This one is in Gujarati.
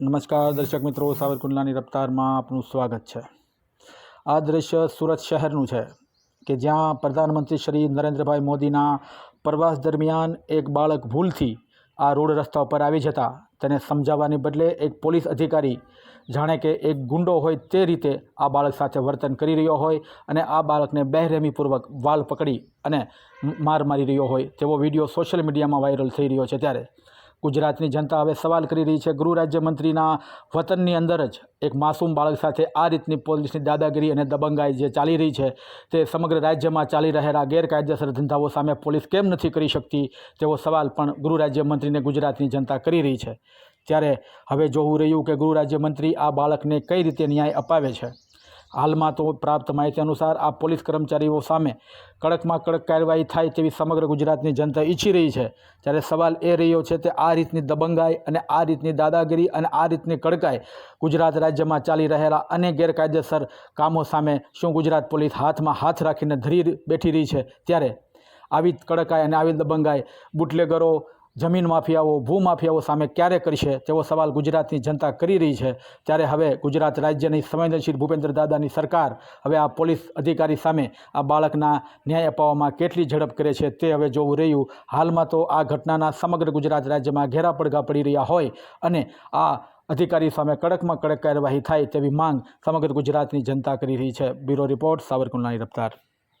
નમસ્કાર દર્શક મિત્રો, સાવરકુંડલાની રફતારમાં આપનું સ્વાગત છે. આ દ્રશ્ય સુરત શહેરનું છે કે જ્યાં પ્રધાનમંત્રી શ્રી નરેન્દ્રભાઈ મોદીના પ્રવાસ દરમિયાન એક બાળક ભૂલથી આ રોડ રસ્તા ઉપર આવી જતા તેને સમજાવવાની બદલે એક પોલીસ અધિકારી જાણે કે એક ગુંડો હોય તે રીતે આ બાળક સાથે વર્તન કરી રહ્યો હોય અને આ બાળકને બહેરહેમીપૂર્વક વાલ પકડી અને માર મારી રહ્યો હોય તેવો વીડિયો સોશિયલ મીડિયામાં વાયરલ થઈ રહ્યો છે ત્યારે ગુજરાતની જનતા હવે સવાલ કરી રહી છે. ગૃહ રાજ્યમંત્રીના વતનની અંદર જ એક માસૂમ બાળક સાથે આ રીતની પોલીસની દાદાગીરી અને દબંગાઈ જે ચાલી રહી છે તે સમગ્ર રાજ્યમાં ચાલી રહેલા ગેરકાયદેસર ધંધાઓ સામે પોલીસ કેમ નથી કરી શકતી? તેવો સવાલ પણ ગૃહ રાજ્યમંત્રીને ગુજરાતની જનતા કરી રહી છે. ત્યારે હવે જોવું રહ્યું કે ગૃહ રાજ્યમંત્રી આ બાળકને કઈ રીતે ન્યાય અપાવે છે? હાલમાં તો પ્રાપ્ત માહિતી અનુસાર આ પોલીસ કર્મચારીઓ સામે કડકમાં કડક કાર્યવાહી થાય તેવી સમગ્ર ગુજરાતની જનતા ઈચ્છી રહી છે. ત્યારે સવાલ એ રહ્યો છે કે આ રીતની દબંગાઈ અને આ રીતની દાદાગીરી અને આ રીતની કડકાઈ ગુજરાત રાજ્યમાં ચાલી રહેલા અનેક ગેરકાયદેસર કામો સામે શું ગુજરાત પોલીસ હાથમાં હાથ રાખીને ધરી બેઠી રહી છે? ત્યારે આવી કડકાઈ અને આવી દબંગાઈ બુટલેગરો જમીન માફિયાઓ ભૂમાફિયાઓ સામે ક્યારે કરશે? તેવો સવાલ ગુજરાતની જનતા કરી રહી છે. ત્યારે હવે ગુજરાત રાજ્યની સંવેદનશીલ ભૂપેન્દ્ર દાદાની સરકાર હવે આ પોલીસ અધિકારી સામે આ બાળકના ન્યાય અપાવવામાં કેટલી ઝડપ કરે છે તે હવે જોવું રહ્યું. હાલમાં તો આ ઘટનાના સમગ્ર ગુજરાત રાજ્યમાં ઘેરા પડઘા પડી રહ્યા હોય અને આ અધિકારી સામે કડકમાં કડક કાર્યવાહી થાય તેવી માંગ સમગ્ર ગુજરાતની જનતા કરી રહી છે. બ્યુરો રિપોર્ટ, સાવરકુંડલાની રફતાર.